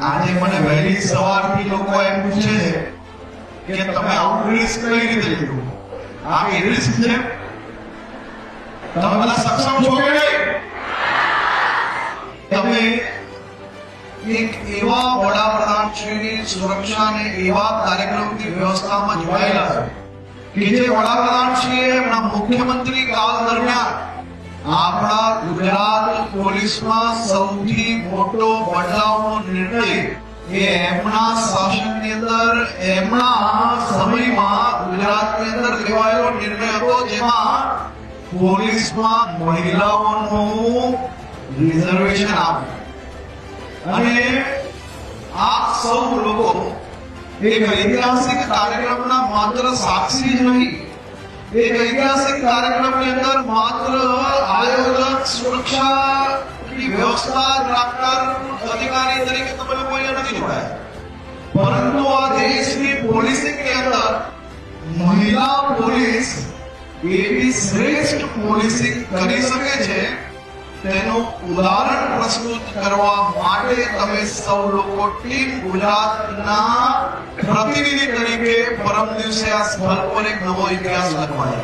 આજે મને વહેલી સવારથી લોકો એમ પૂછે છે કે તમે આવું કઈ રીતે લીધું? આ રિસ્ક છે? તમે બધા સક્ષમ છો કે નહીં? તમે એક એવા વડાપ્રધાન શ્રીની સુરક્ષા અને એવા કાર્યક્રમની વ્યવસ્થામાં જોડાયેલા છે કે જે વડાપ્રધાન શ્રી એમના મુખ્યમંત્રી કાળ દરમિયાન આપણા ગુજરાત પોલીસમાં સૌથી મોટો બદલાવનો નિર્ણય એ એમના શાસનની અંદર, એમના સમયમાં ગુજરાતની અંદર લેવાયેલો નિર્ણય હતો, જેમાં પોલીસમાં મહિલાઓનું રિઝર્વેશન આપ્યું. અને આ સૌ લોકો એક ઐતિહાસિક કાર્યક્રમના માત્ર સાક્ષી જ નહીં, એક ઐતિહાસિક કાર્યક્રમની અંદર માત્ર આયોજક સુરક્ષાની વ્યવસ્થા રાખનાર અધિકારી તરીકે તમે લોકો અહીંયા નથી જોડાયા પરંતુ આ દેશની પોલીસિંગની અંદર મહિલા પોલીસ એવી શ્રેષ્ઠ પોલીસિંગ કરી શકે છે? તેનું ઉદાહરણ પ્રસ્તુત કરવા માટે તમે સૌ લોકો ટીમ ગુજરાતના પ્રતિનિધિ તરીકે પરમ દિવસે આ સ્થળ પર એક નવો ઇતિહાસ લખવા.